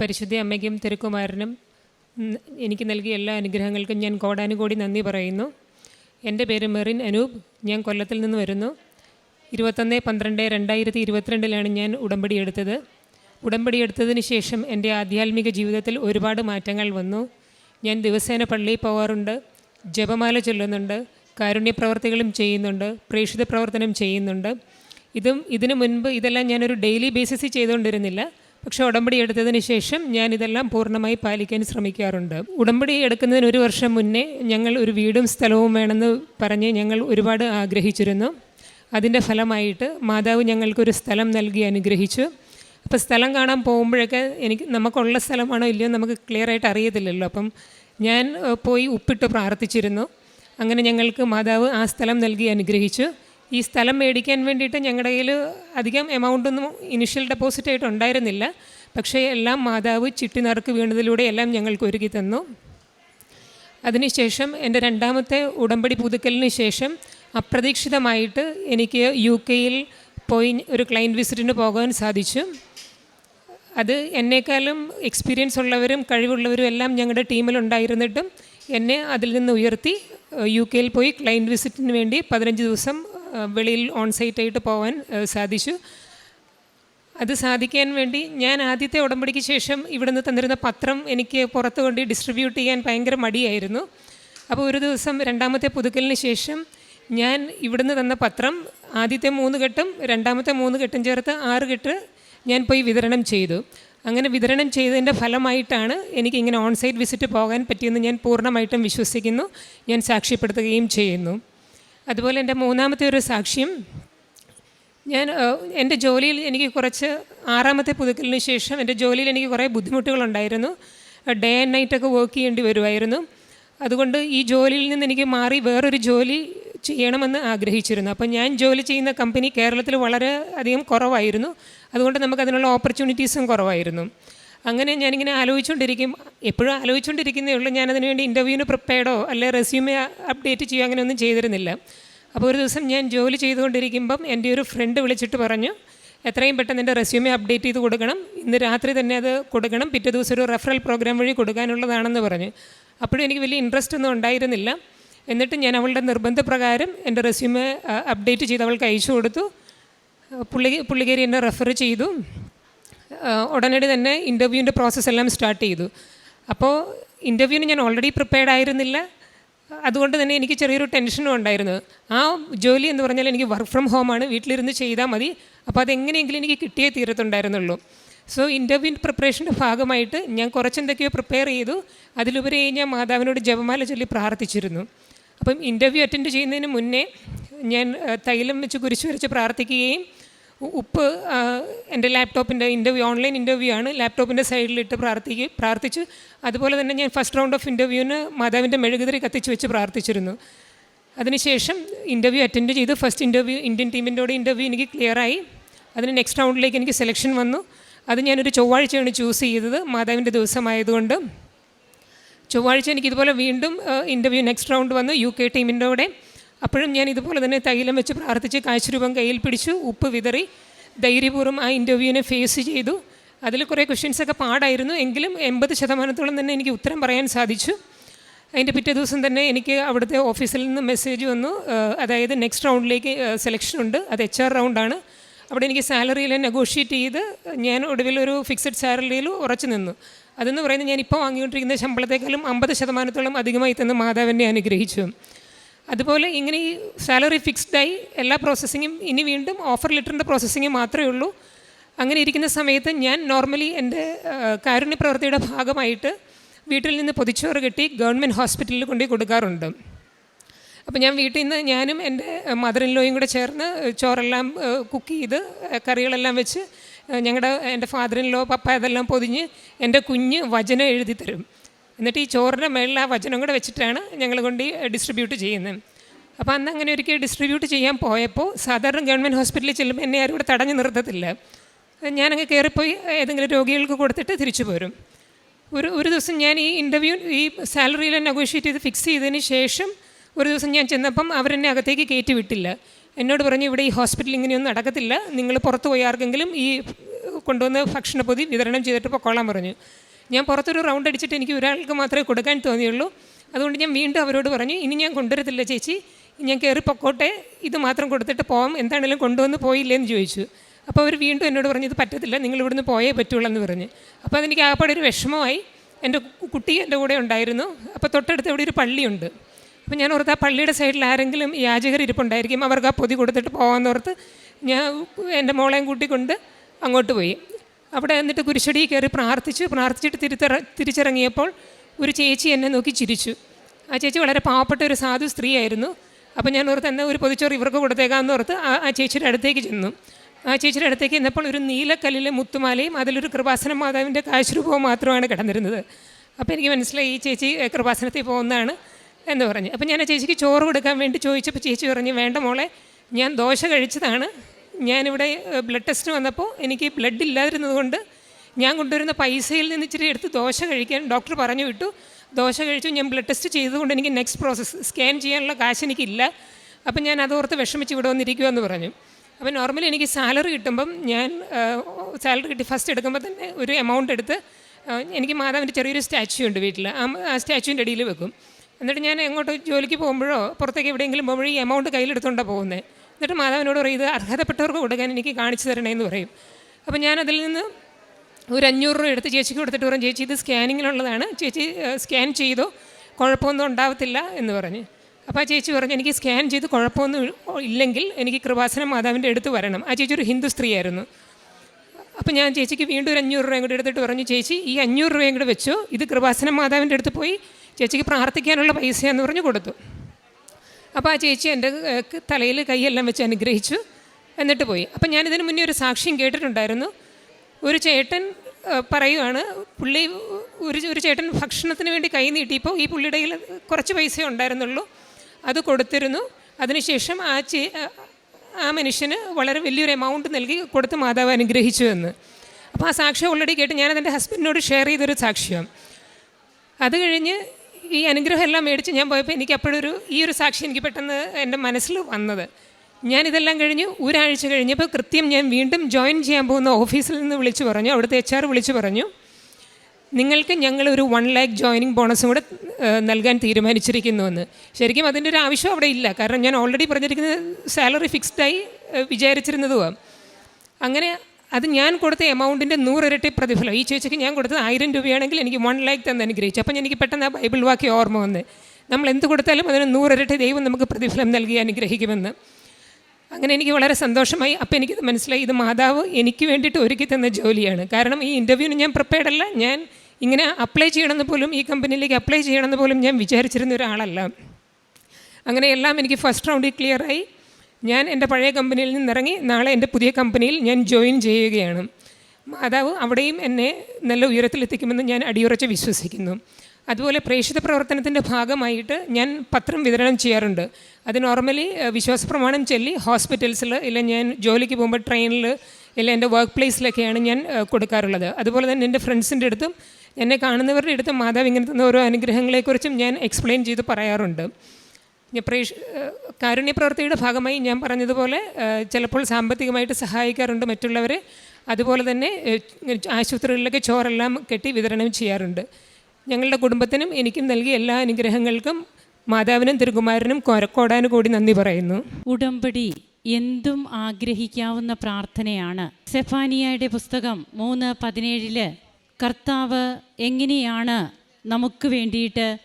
പരിശുദ്ധ അമ്മയ്ക്കും തിരുക്കുമാരനും എനിക്ക് നൽകിയ എല്ലാ അനുഗ്രഹങ്ങൾക്കും ഞാൻ കോടാനുകോടി നന്ദി പറയുന്നു. എന്റെ പേര് മെറിൻ അനൂപ്. ഞാൻ കൊല്ലത്തിൽ നിന്ന് വരുന്നു. ഇരുപത്തൊന്ന് പന്ത്രണ്ട് രണ്ടായിരത്തി ഇരുപത്തിരണ്ടിലാണ് ഞാൻ ഉടമ്പടി എടുത്തത്. ഉടമ്പടി എടുത്തതിന് ശേഷം എന്റെ ആധ്യാത്മിക ജീവിതത്തിൽ ഒരുപാട് മാറ്റങ്ങൾ വന്നു. ഞാൻ ദിവസേന പള്ളിയിൽ പോകാറുണ്ട് ജപമാല ചൊല്ലുന്നുണ്ട്. കാരുണ്യപ്രവർത്തികളും ചെയ്യുന്നുണ്ട്. പ്രേക്ഷിത പ്രവർത്തനം ചെയ്യുന്നുണ്ട്. ഇതും ഇതിനു മുൻപ് ഇതെല്ലാം ഞാനൊരു ഡെയിലി ബേസിസിൽ ചെയ്തുകൊണ്ടിരുന്നില്ല. പക്ഷേ ഉടമ്പടി എടുത്തതിന് ശേഷം ഞാൻ ഇതെല്ലാം പൂർണമായി പാലിക്കാൻ ശ്രമിക്കാറുണ്ട്. ഉടമ്പടി എടുക്കുന്നതിന് ഒരു വർഷം മുന്നേ ഞങ്ങൾ ഒരു വീടും സ്ഥലവും വേണമെന്ന് പറഞ്ഞ് ഞങ്ങൾ ഒരുപാട് ആഗ്രഹിച്ചിരുന്നു. അതിന്റെ ഫലമായിട്ട് മാതാവ് ഞങ്ങൾക്കൊരു സ്ഥലം നൽകി അനുഗ്രഹിച്ചു. അപ്പോൾ സ്ഥലം കാണാൻ പോകുമ്പോഴൊക്കെ എനിക്ക് നമുക്കുള്ള സ്ഥലമാണോ ഇല്ലയോ നമുക്ക് ക്ലിയർ ആയിട്ട് അറിയത്തില്ലല്ലോ. അപ്പം ഞാൻ പോയി ഉപ്പിട്ട് പ്രാർത്ഥിച്ചിരുന്നു. അങ്ങനെ ഞങ്ങൾക്ക് മാതാവ് ആ സ്ഥലം നൽകി അനുഗ്രഹിച്ചു. ഈ സ്ഥലം മേടിക്കാൻ വേണ്ടിയിട്ട് ഞങ്ങളുടെ കയ്യിൽ അധികം എമൗണ്ട് ഒന്നും ഇനിഷ്യൽ ഡെപ്പോസിറ്റ് ആയിട്ട് ഉണ്ടായിരുന്നില്ല. പക്ഷേ എല്ലാം മാതാവ് ചിട്ടി നറുക്ക് വീണതിലൂടെ എല്ലാം ഞങ്ങൾക്ക് ഒരുക്കി തന്നു. അതിനുശേഷം എന്റെ രണ്ടാമത്തെ ഉടമ്പടി പുതുക്കലിന് ശേഷം അപ്രതീക്ഷിതമായിട്ട് എനിക്ക് യു കെയിൽ പോയി ഒരു ക്ലയന്റ് വിസിറ്റിന് പോകാൻ സാധിച്ചു. അത് എന്നെക്കാളും എക്സ്പീരിയൻസ് ഉള്ളവരും കഴിവുള്ളവരും എല്ലാം ഞങ്ങളുടെ ടീമിൽ ഉണ്ടായിരുന്നിട്ടും എന്നെ അതിൽ നിന്ന് ഉയർത്തി യു കെയിൽ പോയി ക്ലയന്റ് വിസിറ്റിന് വേണ്ടി പതിനഞ്ച് ദിവസം വെളിയിൽ ഓൺ സൈറ്റായിട്ട് പോകാൻ സാധിച്ചു. അത് സാധിക്കാൻ വേണ്ടി ഞാൻ ആദ്യത്തെ ഉടമ്പടിക്ക് ശേഷം ഇവിടുന്ന് തന്നിരുന്ന പത്രം എനിക്ക് പുറത്ത് കൊണ്ട് ഡിസ്ട്രിബ്യൂട്ട് ചെയ്യാൻ ഭയങ്കര മടിയായിരുന്നു. അപ്പോൾ ഒരു ദിവസം രണ്ടാമത്തെ പുതുക്കലിന് ശേഷം ഞാൻ ഇവിടുന്ന് തന്ന പത്രം ആദ്യത്തെ മൂന്ന് ഘട്ടം രണ്ടാമത്തെ മൂന്ന് ഘട്ടം ചേർത്ത് ആറ് കെട്ട് ഞാൻ പോയി വിതരണം ചെയ്തു. അങ്ങനെ വിതരണം ചെയ്തതിന്റെ ഫലമായിട്ടാണ് എനിക്ക് ഇങ്ങനെ ഓൺസൈറ്റ് വിസിറ്റ് പോകാൻ പറ്റിയെന്ന് ഞാൻ പൂർണമായിട്ടും വിശ്വസിക്കുന്നു. ഞാൻ സാക്ഷ്യപ്പെടുത്തുകയും ചെയ്യുന്നു. അതുപോലെ എന്റെ മൂന്നാമത്തെ ഒരു സാക്ഷ്യം ഞാൻ എന്റെ ജോലിയിൽ എനിക്ക് കുറച്ച് ആറാമത്തെ പുതുക്കലിന് ശേഷം എന്റെ ജോലിയിൽ എനിക്ക് കുറേ ബുദ്ധിമുട്ടുകളുണ്ടായിരുന്നു. ഡേ ആൻഡ് നൈറ്റൊക്കെ വർക്ക് ചെയ്യേണ്ടി വരുമായിരുന്നു. അതുകൊണ്ട് ഈ ജോലിയിൽ നിന്ന് എനിക്ക് മാറി വേറൊരു ജോലി ചെയ്യണമെന്ന് ആഗ്രഹിച്ചിരുന്നു. അപ്പം ഞാൻ ജോലി ചെയ്യുന്ന കമ്പനി കേരളത്തിൽ വളരെ അധികം കുറവായിരുന്നു. അതുകൊണ്ട് നമുക്ക് അതിനുള്ള ഓപ്പർച്യൂണിറ്റീസും കുറവായിരുന്നു. അങ്ങനെ ഞാനിങ്ങനെ ആലോചിച്ചുകൊണ്ടിരിക്കും എപ്പോഴും ആലോചിച്ചുകൊണ്ടിരിക്കുന്നേ ഉള്ളൂ. ഞാനതിന് വേണ്ടി ഇന്റർവ്യൂവിന് പ്രിപ്പയർഡോ അല്ലെ റെസ്യൂമെ അപ്ഡേറ്റ് ചെയ്യുക അങ്ങനെയൊന്നും ചെയ്തിരുന്നില്ല. അപ്പോൾ ഒരു ദിവസം ഞാൻ ജോലി ചെയ്തുകൊണ്ടിരിക്കുമ്പം എന്റെ ഒരു ഫ്രണ്ട് വിളിച്ചിട്ട് പറഞ്ഞു എത്രയും പെട്ടെന്ന് എന്റെ റെസ്യൂമെ അപ്ഡേറ്റ് ചെയ്ത് കൊടുക്കണം. ഇന്ന് രാത്രി തന്നെ അത് കൊടുക്കണം. പിറ്റേ ദിവസം ഒരു റെഫറൽ പ്രോഗ്രാം വഴി കൊടുക്കാനുള്ളതാണെന്ന് പറഞ്ഞു. അപ്പോഴും എനിക്ക് വലിയ ഇൻട്രസ്റ്റ് ഒന്നും ഉണ്ടായിരുന്നില്ല. എന്നിട്ട് ഞാൻ അവളുടെ നിർബന്ധപ്രകാരം എന്റെ റെസ്യൂമെ അപ്ഡേറ്റ് ചെയ്ത് അവൾക്ക് അയച്ചു കൊടുത്തു. പുള്ളി പുള്ളിക്കാരി എന്നെ റെഫർ ചെയ്തു. ഉടനടി തന്നെ ഇന്റർവ്യൂവിന്റെ പ്രോസസ്സ് എല്ലാം സ്റ്റാർട്ട് ചെയ്തു. അപ്പോൾ ഇന്റർവ്യൂവിന് ഞാൻ ഓൾറെഡി പ്രിപ്പയർഡ് ആയിരുന്നില്ല. അതുകൊണ്ട് തന്നെ എനിക്ക് ചെറിയൊരു ടെൻഷനും ഉണ്ടായിരുന്നു. ആ ജോലി എന്ന് പറഞ്ഞാൽ എനിക്ക് വർക്ക് ഫ്രം ഹോമാണ് വീട്ടിലിരുന്ന് ചെയ്താൽ മതി. അപ്പോൾ അതെങ്ങനെയെങ്കിലും എനിക്ക് കിട്ടിയേ തീരത്തുണ്ടായിരുന്നുള്ളൂ. സോ ഇന്റർവ്യൂ പ്രിപ്പറേഷന്റെ ഭാഗമായിട്ട് ഞാൻ കുറച്ചെന്തൊക്കെയോ പ്രിപ്പയർ ചെയ്തു. അതിലുപരി ഞാൻ മാതാവിനോട് ജപമാല ചൊല്ലി പ്രാർത്ഥിച്ചിരുന്നു. അപ്പം ഇന്റർവ്യൂ അറ്റൻഡ് ചെയ്യുന്നതിന് മുന്നേ ഞാൻ തൈലം വെച്ച് കുരിശ് വരച്ച് പ്രാർത്ഥിക്കുകയും ഉപ്പ് എന്റെ ലാപ്ടോപ്പിന്റെ ഇന്റർവ്യൂ ഓൺലൈൻ ഇന്റർവ്യൂ ആണ്. ലാപ്ടോപ്പിന്റെ സൈഡിലിട്ട് പ്രാർത്ഥിക്കുക പ്രാർത്ഥിച്ചു. അതുപോലെ തന്നെ ഞാൻ ഫസ്റ്റ് റൗണ്ട് ഓഫ് ഇന്റർവ്യൂവിന് മാതാവിന്റെ മെഴുകുതിരി കത്തിച്ച് വെച്ച് പ്രാർത്ഥിച്ചിരുന്നു. അതിനുശേഷം ഇന്റർവ്യൂ അറ്റൻഡ് ചെയ്ത്. ഫസ്റ്റ് ഇന്റർവ്യൂ ഇന്ത്യൻ ടീമിന്റെ കൂടെ ഇന്റർവ്യൂ എനിക്ക് ക്ലിയറായി അതിന് നെക്സ്റ്റ് റൗണ്ടിലേക്ക് എനിക്ക് സെലക്ഷൻ വന്നു. അത് ഞാനൊരു ചൊവ്വാഴ്ചയാണ് ചൂസ് ചെയ്തത് മാതാവിന്റെ ദിവസമായതുകൊണ്ട്. ചൊവ്വാഴ്ച എനിക്കിതുപോലെ വീണ്ടും ഇന്റർവ്യൂ നെക്സ്റ്റ് റൗണ്ട് വന്നു യു കെ ടീമിന്റെ കൂടെ. അപ്പോഴും ഞാൻ ഇതുപോലെ തന്നെ തൈലം വെച്ച് പ്രാർത്ഥിച്ച് കാശുരൂപം കയ്യിൽ പിടിച്ചു ഉപ്പ് വിതറി ധൈര്യപൂർവം ആ ഇന്റർവ്യൂവിനെ ഫേസ് ചെയ്തു. അതിൽ കുറേ ക്വസ്റ്റ്യൻസൊക്കെ പാടായിരുന്നു. എങ്കിലും എൺപത് ശതമാനത്തോളം തന്നെ എനിക്ക് ഉത്തരം പറയാൻ സാധിച്ചു. അതിന്റെ പിറ്റേ ദിവസം തന്നെ എനിക്ക് അവിടുത്തെ ഓഫീസിൽ നിന്ന് മെസ്സേജ് വന്നു. അതായത് നെക്സ്റ്റ് റൗണ്ടിലേക്ക് സെലക്ഷൻ ഉണ്ട്. അത് എച്ച് ആർ റൗണ്ടാണ് അവിടെ എനിക്ക് സാലറിയിൽ നെഗോഷിയേറ്റ് ചെയ്ത് ഞാൻ ഒടുവിൽ ഒരു ഫിക്സഡ് സാലറിയിൽ ഉറച്ചു നിന്നു. അതെന്ന് പറയുന്നത് ഞാൻ ഇപ്പോൾ വാങ്ങിക്കൊണ്ടിരിക്കുന്ന ശമ്പളത്തെക്കാളും അമ്പത് ശതമാനത്തോളം അധികമായി തന്നെ മാതാവിനെ അനുഗ്രഹിച്ചു. അതുപോലെ ഇങ്ങനെ ഈ സാലറി ഫിക്സ്ഡായി എല്ലാ പ്രോസസ്സിങ്ങും ഇനി വീണ്ടും ഓഫർ ലെറ്ററിന്റെ പ്രോസസ്സിങ് മാത്രമേ ഉള്ളൂ. അങ്ങനെ ഇരിക്കുന്ന സമയത്ത് ഞാൻ നോർമലി എന്റെ കാരുണ്യ പ്രവൃത്തിയുടെ ഭാഗമായിട്ട് വീട്ടിൽ നിന്ന് പൊതിച്ചോറ് കെട്ടി ഗവൺമെന്റ് ഹോസ്പിറ്റലിൽ കൊണ്ടുപോയി കൊടുക്കാറുണ്ട്. അപ്പോൾ ഞാൻ വീട്ടിൽ നിന്ന് ഞാനും എന്റെ മദർ ഇൻ ലോയും കൂടെ ചേർന്ന് ചോറെല്ലാം കുക്ക് ചെയ്ത് കറികളെല്ലാം വെച്ച് ഞങ്ങളുടെ എന്റെ ഫാദർ ഇൻ ലോ പപ്പ അതെല്ലാം പൊതിഞ്ഞ് എന്റെ കുഞ്ഞ് വചനം എഴുതി തരും എന്നിട്ട് ഈ ചോറിന്റെ മേളിൽ ആ വചനം കൂടെ വെച്ചിട്ടാണ് ഞങ്ങൾ കൊണ്ട് ഡിസ്ട്രിബ്യൂട്ട് ചെയ്യുന്നത്. അപ്പോൾ അന്ന് അങ്ങനെ ഒരിക്കൽ ഡിസ്ട്രിബ്യൂട്ട് ചെയ്യാൻ പോയപ്പോൾ സാധാരണ ഗവൺമെന്റ് ഹോസ്പിറ്റലിൽ ചെല്ലുമ്പോൾ എന്നെ ആരും ഇവിടെ തടഞ്ഞു നിർത്തത്തില്ല. ഞാനങ്ങ് കയറിപ്പോയി ഏതെങ്കിലും രോഗികൾക്ക് കൊടുത്തിട്ട് തിരിച്ചു പോരും. ഒരു ഒരു ദിവസം ഞാൻ ഈ ഇന്റർവ്യൂ ഈ സാലറിയിൽ നെഗോഷിയേറ്റ് ചെയ്ത് ഫിക്സ് ചെയ്തതിന് ശേഷം ഒരു ദിവസം ഞാൻ ചെന്നപ്പം അവരെന്നെ അകത്തേക്ക് കയറ്റി വിട്ടില്ല. എന്നോട് പറഞ്ഞു ഇവിടെ ഈ ഹോസ്പിറ്റൽ ഇങ്ങനെയൊന്നും നടക്കത്തില്ല. നിങ്ങൾ പുറത്ത് പോയി ആർക്കെങ്കിലും ഈ കൊണ്ടുവന്ന് ഭക്ഷണപ്പൊതി വിതരണം ചെയ്തിട്ട് പൊക്കോളാൻ പറഞ്ഞു. ഞാൻ പുറത്തൊരു റൗണ്ട് അടിച്ചിട്ട് എനിക്ക് ഒരാൾക്ക് മാത്രമേ കൊടുക്കാൻ തോന്നിയുള്ളൂ. അതുകൊണ്ട് ഞാൻ വീണ്ടും അവരോട് പറഞ്ഞു ഇനി ഞാൻ കൊണ്ടുവരത്തില്ല ചേച്ചി. ഞാൻ കയറി പൊക്കോട്ടെ. ഇത് മാത്രം കൊടുത്തിട്ട് പോകാം എന്താണെങ്കിലും കൊണ്ടുവന്ന് പോയില്ലേ എന്ന് ചോദിച്ചു. അപ്പോൾ അവർ വീണ്ടും എന്നോട് പറഞ്ഞു ഇത് പറ്റത്തില്ല. നിങ്ങൾ ഇവിടുന്ന് പോയേ പറ്റുള്ളൂ എന്ന് പറഞ്ഞ്. അപ്പോൾ അതെനിക്ക് ആകപ്പാടെ ഒരു വിഷമമായി. എന്റെ കുട്ടി എന്റെ കൂടെ ഉണ്ടായിരുന്നു. അപ്പോൾ തൊട്ടടുത്ത് ഇവിടെ ഒരു പള്ളിയുണ്ട്. അപ്പോൾ ഞാൻ ഓർത്ത് ആ പള്ളിയുടെ സൈഡിൽ ആരെങ്കിലും യാചകർ ഇരിപ്പുണ്ടായിരിക്കും. അവർക്ക് ആ പൊതി കൊടുത്തിട്ട് പോകാമെന്നോർത്ത് ഞാൻ എന്റെ മോളെയും കൂട്ടിക്കൊണ്ട് അങ്ങോട്ട് പോയി. അവിടെ എന്നിട്ട് കുരിശടി കയറി പ്രാർത്ഥിച്ചു. പ്രാർത്ഥിച്ചിട്ട് തിരുത്തറ തിരിച്ചിറങ്ങിയപ്പോൾ ഒരു ചേച്ചി എന്നെ നോക്കി ചിരിച്ചു. ആ ചേച്ചി വളരെ പാവപ്പെട്ട ഒരു സാധു സ്ത്രീയായിരുന്നു. അപ്പോൾ ഞാൻ ഓർത്ത് എന്നെ ഒരു പൊതിച്ചോറ് ഇവർക്ക് കൊടുത്തേക്കാമെന്ന് ഓർത്ത് ആ ചേച്ചിയുടെ അടുത്തേക്ക് ചെന്നു. ആ ചേച്ചിയുടെ അടുത്തേക്ക് ചെന്നപ്പോൾ ഒരു നീലക്കല്ലിലെ മുത്തുമാലയും അതിലൊരു കൃപാസന മാതാവിന്റെ കാശുരൂപവും മാത്രമാണ് കിടന്നിരുന്നത്. അപ്പോൾ എനിക്ക് മനസ്സിലായി ഈ ചേച്ചി കൃപാസനത്തിൽ പോകുന്നതാണ് എന്ന് പറഞ്ഞു. അപ്പോൾ ഞാൻ ആ ചേച്ചിക്ക് ചോറ് കൊടുക്കാൻ വേണ്ടി ചോദിച്ചപ്പോൾ ചേച്ചി പറഞ്ഞു വേണ്ട മോളെ ഞാൻ ദോശ കഴിച്ചതാണ്. ഞാനിവിടെ ബ്ലഡ് ടെസ്റ്റിന് വന്നപ്പോൾ എനിക്ക് ബ്ലഡ് ഇല്ലാതിരുന്നതുകൊണ്ട് ഞാൻ കൊണ്ടുവരുന്ന പൈസയിൽ നിന്ന് ഇച്ചിരി എടുത്ത് ദോശ കഴിക്കാൻ ഡോക്ടർ പറഞ്ഞു വിട്ടു. ദോശ കഴിച്ചു ഞാൻ ബ്ലഡ് ടെസ്റ്റ് ചെയ്തതുകൊണ്ട് എനിക്ക് നെക്സ്റ്റ് പ്രോസസ്സ് സ്കാൻ ചെയ്യാനുള്ള കാശ് എനിക്കില്ല. അപ്പം ഞാൻ അതോർത്ത് വിഷമിച്ച് ഇവിടെ വന്നിരിക്കുമെന്ന് പറഞ്ഞു. അപ്പോൾ നോർമലി എനിക്ക് സാലറി കിട്ടുമ്പം ഞാൻ സാലറി കിട്ടി ഫസ്റ്റ് എടുക്കുമ്പോൾ തന്നെ ഒരു എമൗണ്ട് എടുത്ത് എനിക്ക് മാതാവിന്റെ ചെറിയൊരു സ്റ്റാച്യു ഉണ്ട് വീട്ടിൽ. ആ ആ സ്റ്റാച്യുവിന്റെ അടിയിൽ വെക്കും. എന്നിട്ട് ഞാൻ എങ്ങോട്ട് ജോലിക്ക് പോകുമ്പോഴോ പുറത്തേക്ക് എവിടെയെങ്കിലും പോകുമ്പോഴോ ഈ എമൗണ്ട് കയ്യിലെടുത്തുകൊണ്ടാണ് പോകുന്നത് എന്നിട്ട് മാതാവിനോട് പറയും ഇത് അർഹതപ്പെട്ടവർക്ക് കൊടുക്കാൻ എനിക്ക് കാണിച്ചു തരണേ എന്ന് പറയും. അപ്പോൾ ഞാൻ അതിൽ നിന്ന് ഒരു അഞ്ഞൂറ് രൂപ എടുത്ത് ചേച്ചിക്ക് കൊടുത്തിട്ട് പറഞ്ഞു ചേച്ചി ഇത് സ്കാനിങ്ങിലുള്ളതാണ്. ചേച്ചി സ്കാൻ ചെയ്തോ? കുഴപ്പമൊന്നും ഉണ്ടാവത്തില്ല എന്ന് പറഞ്ഞ്. അപ്പോൾ ആ ചേച്ചി പറഞ്ഞു എനിക്ക് സ്കാൻ ചെയ്ത് കുഴപ്പമൊന്നും ഇല്ലെങ്കിൽ എനിക്ക് കൃപാസനം മാതാവിന്റെ അടുത്ത് വരണം. ആ ചേച്ചി ഒരു ഹിന്ദു സ്ത്രീയായിരുന്നു. അപ്പോൾ ഞാൻ ചേച്ചിക്ക് വീണ്ടും ഒരു അഞ്ഞൂറ് രൂപയും കൂടി എടുത്തിട്ട് പറഞ്ഞു ചേച്ചി ഈ അഞ്ഞൂറ് രൂപയും കൂടെ വെച്ചു. ഇത് കൃപാസനം മാതാവിന്റെ അടുത്ത് പോയി ചേച്ചിക്ക് പ്രാർത്ഥിക്കാനുള്ള പൈസയാന്ന് പറഞ്ഞ് കൊടുത്തു. അപ്പോൾ ആ ചേച്ചി എന്റെ തലയിൽ കൈയെല്ലാം വെച്ച് അനുഗ്രഹിച്ചു. എന്നിട്ട് പോയി. അപ്പം ഞാനിതിന് മുന്നേ ഒരു സാക്ഷ്യം കേട്ടിട്ടുണ്ടായിരുന്നു. ഒരു ചേട്ടൻ പറയുവാണ് പുള്ളി ഒരു ഒരു ചേട്ടൻ ഭക്ഷണത്തിന് വേണ്ടി കൈ നീട്ടിയപ്പോൾ ഈ പുള്ളിയുടെ കയ്യിൽ കുറച്ച് പൈസ ഉണ്ടായിരുന്നുള്ളൂ. അത് കൊടുത്തിരുന്നു. അതിനുശേഷം ആ ചേ ആ മനുഷ്യന് വളരെ വലിയൊരു എമൗണ്ട് നൽകി കൊടുത്ത് മാതാവ് അനുഗ്രഹിച്ചു എന്ന്. അപ്പോൾ ആ സാക്ഷ്യം ഓൾറെഡി കേട്ട് ഞാനത് എന്റെ ഹസ്ബൻഡിനോട് ഷെയർ ചെയ്തൊരു സാക്ഷ്യം. അത് കഴിഞ്ഞ് ഈ അനുഗ്രഹം എല്ലാം മേടിച്ച് ഞാൻ പോയപ്പോൾ എനിക്ക് അപ്പോഴൊരു ഈ ഒരു സാക്ഷി എനിക്ക് പെട്ടെന്ന് എന്റെ മനസ്സിൽ വന്നത്. ഞാനിതെല്ലാം കഴിഞ്ഞ് ഒരാഴ്ച കഴിഞ്ഞപ്പോൾ കൃത്യം ഞാൻ വീണ്ടും ജോയിൻ ചെയ്യാൻ പോകുന്ന ഓഫീസിൽ നിന്ന് വിളിച്ചു പറഞ്ഞു. അവിടുത്തെ എച്ച് ആർ വിളിച്ചു പറഞ്ഞു. നിങ്ങൾക്ക് ഞങ്ങൾ ഒരു വൺ ലാക്ക് ജോയിനിങ് ബോണസും കൂടെ നൽകാൻ തീരുമാനിച്ചിരിക്കുന്നുവെന്ന്. ശരിക്കും അതിന്റെ ഒരു ആവശ്യം അവിടെ ഇല്ല. കാരണം ഞാൻ ഓൾറെഡി പറഞ്ഞിരിക്കുന്നത് സാലറി ഫിക്സ്ഡായി വിചാരിച്ചിരുന്നതുമാണ് അങ്ങനെ അത് ഞാൻ കൊടുത്ത എമൗണ്ടിന്റെ നൂറിരട്ടി പ്രതിഫലം. ഈ ചേച്ചിക്ക് ഞാൻ കൊടുത്തത് ആയിരം രൂപയാണെങ്കിൽ എനിക്ക് വൺ ലാക്ക് തന്നെ അനുഗ്രഹിച്ചു. അപ്പം എനിക്ക് പെട്ടെന്ന് ആ ബൈബിൾ വാക്കി ഓർമ്മ വന്ന് നമ്മൾ എന്ത് കൊടുത്താലും അതിന് നൂറിരട്ടി ദൈവം നമുക്ക് പ്രതിഫലം നൽകി അനുഗ്രഹിക്കുമെന്ന്. അങ്ങനെ എനിക്ക് വളരെ സന്തോഷമായി. അപ്പം എനിക്കിത് മനസ്സിലായി. ഇത് മാതാവ് എനിക്ക് വേണ്ടിയിട്ട് ഒരുക്കി തന്ന ജോലിയാണ്. കാരണം ഈ ഇന്റർവ്യൂവിന് ഞാൻ പ്രിപ്പയർഡ് അല്ല. ഞാൻ ഇങ്ങനെ അപ്ലൈ ചെയ്യണമെന്ന് പോലും ഈ കമ്പനിയിലേക്ക് അപ്ലൈ ചെയ്യണമെന്ന് പോലും ഞാൻ വിചാരിച്ചിരുന്ന ഒരാളല്ല. അങ്ങനെ എല്ലാം എനിക്ക് ഫസ്റ്റ് റൗണ്ടിൽ ക്ലിയറായി ഞാൻ എന്റെ പഴയ കമ്പനിയിൽ നിന്നിറങ്ങി നാളെ എന്റെ പുതിയ കമ്പനിയിൽ ഞാൻ ജോയിൻ ചെയ്യുകയാണ്. മാതാവ് അവിടെയും എന്നെ നല്ല ഉയരത്തിലെത്തിക്കുമെന്ന് ഞാൻ അടിയുറച്ച് വിശ്വസിക്കുന്നു. അതുപോലെ പ്രേക്ഷിത പ്രവർത്തനത്തിന്റെ ഭാഗമായിട്ട് ഞാൻ പത്രം വിതരണം ചെയ്യാറുണ്ട്. അത് നോർമലി ഏഹ്, വിശ്വാസ പ്രമാണം ചൊല്ലി ഹോസ്പിറ്റൽസിൽ ഇല്ല ഞാൻ ജോലിക്ക് പോകുമ്പോൾ ട്രെയിനിൽ ഇല്ല എന്റെ വർക്ക് പ്ലേസിലൊക്കെയാണ് ഞാൻ കൊടുക്കാറുള്ളത്. അതുപോലെ തന്നെ എന്റെ ഫ്രണ്ട്സിന്റെ അടുത്തും എന്നെ കാണുന്നവരുടെ അടുത്തും മാതാവ് തന്ന ഓരോ അനുഗ്രഹങ്ങളെക്കുറിച്ചും ഞാൻ എക്സ്പ്ലെയിൻ ചെയ്ത് പറയാറുണ്ട്. പ്രേക്ഷ ഏഹ് കാരുണ്യ പ്രവൃത്തിയുടെ ഭാഗമായി ഞാൻ പറഞ്ഞതുപോലെ ചിലപ്പോൾ സാമ്പത്തികമായിട്ട് സഹായിക്കാറുണ്ട് മറ്റുള്ളവരെ. അതുപോലെ തന്നെ ആശുപത്രികളിലൊക്കെ ചോറെല്ലാം കെട്ടി വിതരണം ചെയ്യാറുണ്ട്. ഞങ്ങളുടെ കുടുംബത്തിനും എനിക്കും നൽകിയ എല്ലാ അനുഗ്രഹങ്ങൾക്കും മാതാവിനും തിരുകുമാരനും കൊരക്കോടാനും കൂടി നന്ദി പറയുന്നു. ഉടമ്പടി എന്തും ആഗ്രഹിക്കാവുന്ന പ്രാർത്ഥനയാണ്. സെഫാനിയയുടെ പുസ്തകം മൂന്ന് പതിനേഴിൽ കർത്താവ് എങ്ങനെയാണ് നമുക്ക് വേണ്ടിയിട്ട്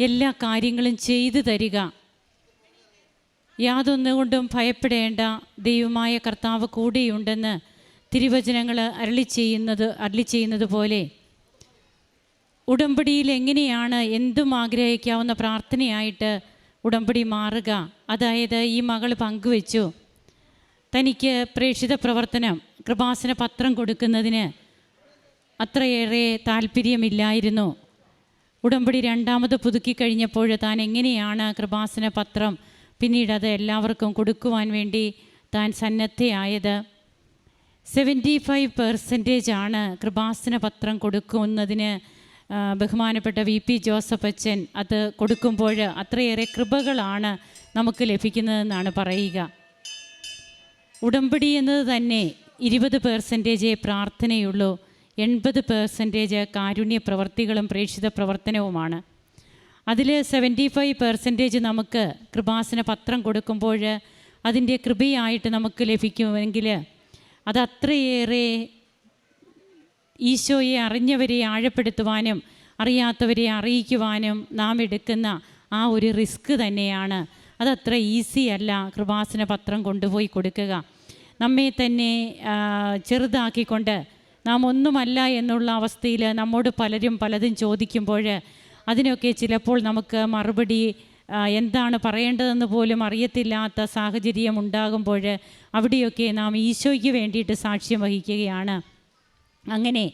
എല്ലാ കാര്യങ്ങളും ചെയ്തു തരിക? യാതൊന്നുകൊണ്ടും ഭയപ്പെടേണ്ട ദൈവമായ കർത്താവ് കൂടെയുണ്ടെന്ന് തിരുവചനങ്ങൾ അരളി ചെയ്യുന്നത് അരളി ചെയ്യുന്നത് പോലെ. ഉടമ്പടിയിൽ എങ്ങനെയാണ് എന്തും ആഗ്രഹിക്കാവുന്ന പ്രാർത്ഥനയായിട്ട് ഉടമ്പടി മാറുക. അതായത് ഈ മകൾ പങ്കുവെച്ചു. തനിക്ക് പ്രേക്ഷിത പ്രവർത്തനം കൃപാസന പത്രം കൊടുക്കുന്നതിന് അത്രയേറെ താല്പര്യമില്ലായിരുന്നു ഉടമ്പടി രണ്ടാമത് പുതുക്കി കഴിഞ്ഞപ്പോൾ താൻ എങ്ങനെയാണ് കൃപാസന പത്രം പിന്നീട് അത് എല്ലാവർക്കും കൊടുക്കുവാൻ വേണ്ടി താൻ സന്നദ്ധയായത്. സെവന്റി ഫൈവ് പെർസെന്റേജ് ആണ് കൃപാസന പത്രം കൊടുക്കുന്നതിന് ബഹുമാനപ്പെട്ട വി പി ജോസഫ് അച്ഛൻ അത് കൊടുക്കുമ്പോൾ അത്രയേറെ കൃപകളാണ് നമുക്ക് ലഭിക്കുന്നതെന്നാണ് പറയുക. ഉടമ്പടി എന്നത് തന്നെ ഇരുപത് പേഴ്സന്റേജേ പ്രാർത്ഥനയുള്ളൂ. എൺപത് പേഴ്സന്റേജ് കാരുണ്യ പ്രവർത്തികളും പ്രേക്ഷിത പ്രവർത്തനവുമാണ്. അതിൽ സെവന്റി ഫൈവ് പെർസെന്റേജ് നമുക്ക് കൃപാസന പത്രം കൊടുക്കുമ്പോൾ അതിന്റെ കൃപയായിട്ട് നമുക്ക് ലഭിക്കുമെങ്കിൽ അത് അത്രയേറെ ഈശോയെ അറിഞ്ഞവരെ ആഴപ്പെടുത്തുവാനും അറിയാത്തവരെ അറിയിക്കുവാനും നാം എടുക്കുന്ന ആ ഒരു റിസ്ക് തന്നെയാണ്. അതത്ര ഈസി അല്ല കൃപാസന പത്രം കൊണ്ടുപോയി കൊടുക്കുക. നമ്മെ തന്നെ ചെറുതാക്കിക്കൊണ്ട് നാം ഒന്നുമല്ല എന്നുള്ള അവസ്ഥയിൽ നമ്മോട് പലരും പലതും ചോദിക്കുമ്പോൾ അതിനൊക്കെ ചിലപ്പോൾ നമുക്ക് മറുപടി എന്താണ് പറയേണ്ടതെന്ന് പോലും അറിയത്തില്ലാത്ത സാഹചര്യം ഉണ്ടാകുമ്പോൾ അവിടെയൊക്കെ നാം ഈശോയ്ക്ക് വേണ്ടിയിട്ട് സാക്ഷ്യം വഹിക്കുകയാണ്. അങ്ങനെ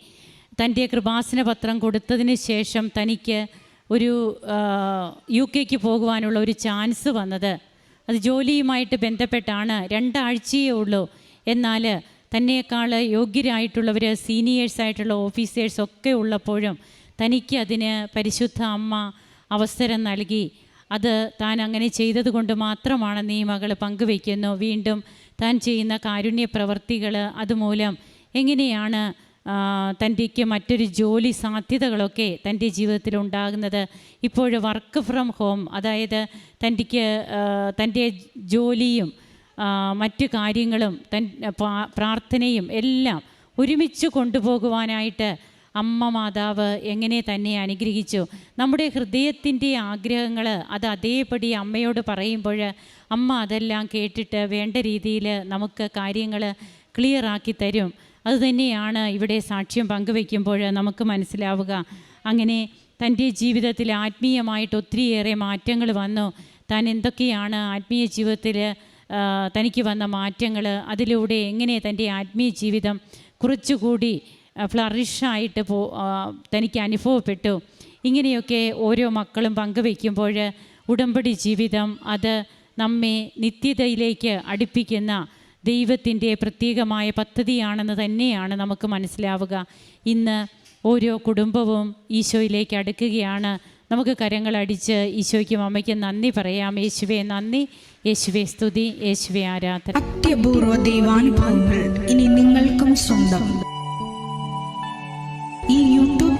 തന്റെ കൃപാസന പത്രം കൊടുത്തതിന് ശേഷം തനിക്ക് ഒരു യു കെക്ക് പോകുവാനുള്ള ഒരു ചാൻസ് വന്നത്. അത് ജോലിയുമായിട്ട് ബന്ധപ്പെട്ടാണ്. രണ്ടാഴ്ചയേ ഉള്ളൂ. എന്നാൽ തന്നെക്കാൾ യോഗ്യരായിട്ടുള്ളവർ സീനിയേഴ്സായിട്ടുള്ള ഓഫീസേഴ്സൊക്കെ ഉള്ളപ്പോഴും തനിക്ക് അതിന് പരിശുദ്ധ അമ്മ അവസരം നൽകി. അത് താൻ അങ്ങനെ ചെയ്തതുകൊണ്ട് മാത്രമാണ് നീ മകൾ പങ്കുവയ്ക്കുന്നു. വീണ്ടും താൻ ചെയ്യുന്ന കാരുണ്യ പ്രവർത്തികൾ അതുമൂലം എങ്ങനെയാണ് തന്റെക്ക് മറ്റൊരു ജോലി സാധ്യതകളൊക്കെ തന്റെ ജീവിതത്തിൽ ഉണ്ടാകുന്നത്. ഇപ്പോൾ വർക്ക് ഫ്രം ഹോം അതായത് തന്റെക്ക് തന്റെ ജോലിയും മറ്റു കാര്യങ്ങളും തൻ പ്രാർത്ഥനയും എല്ലാം ഒരുമിച്ച് കൊണ്ടുപോകുവാനായിട്ട് അമ്മ മാതാവ് എങ്ങനെ തന്നെ അനുഗ്രഹിച്ചു. നമ്മുടെ ഹൃദയത്തിന്റെ ആഗ്രഹങ്ങൾ അത് അതേപടി അമ്മയോട് പറയുമ്പോൾ അമ്മ അതെല്ലാം കേട്ടിട്ട് വേണ്ട രീതിയിൽ നമുക്ക് കാര്യങ്ങൾ ക്ലിയറാക്കി തരും. അതുതന്നെയാണ് ഇവിടെ സാക്ഷ്യം പങ്കുവയ്ക്കുമ്പോൾ നമുക്ക് മനസ്സിലാവുക. അങ്ങനെ തന്റെ ജീവിതത്തിൽ ആത്മീയമായിട്ട് ഒത്തിരിയേറെ മാറ്റങ്ങൾ വന്നു. താൻ എന്തൊക്കെയാണ് ആത്മീയ ജീവിതത്തിൽ തനിക്ക് വന്ന മാറ്റങ്ങൾ അതിലൂടെ എങ്ങനെ തന്റെ ആത്മീയ ജീവിതം കുറച്ചുകൂടി ഫ്ലറിഷായിട്ട് പോ തനിക്ക് അനുഭവപ്പെട്ടു. ഇങ്ങനെയൊക്കെ ഓരോ മക്കളും പങ്കുവെക്കുമ്പോൾ ഉടമ്പടി ജീവിതം അത് നമ്മെ നിത്യതയിലേക്ക് അടുപ്പിക്കുന്ന ദൈവത്തിന്റെ പ്രത്യേകമായ പദ്ധതിയാണെന്ന് തന്നെയാണ് നമുക്ക് മനസ്സിലാവുക. ഇന്ന് ഓരോ കുടുംബവും ഈശോയിലേക്ക് അടുക്കുകയാണ്. നമുക്ക് കരങ്ങളടിച്ച് ഈശോയ്ക്കും അമ്മയ്ക്കും നന്ദി പറയാം. യേശുവെ നന്ദി. യേശുവെ സ്തുതി. യേശുവെ ആരാധന. അത്യപൂർവ ദൈവാനുഭവങ്ങൾ ഇനി നിങ്ങൾക്കും സ്വന്തം.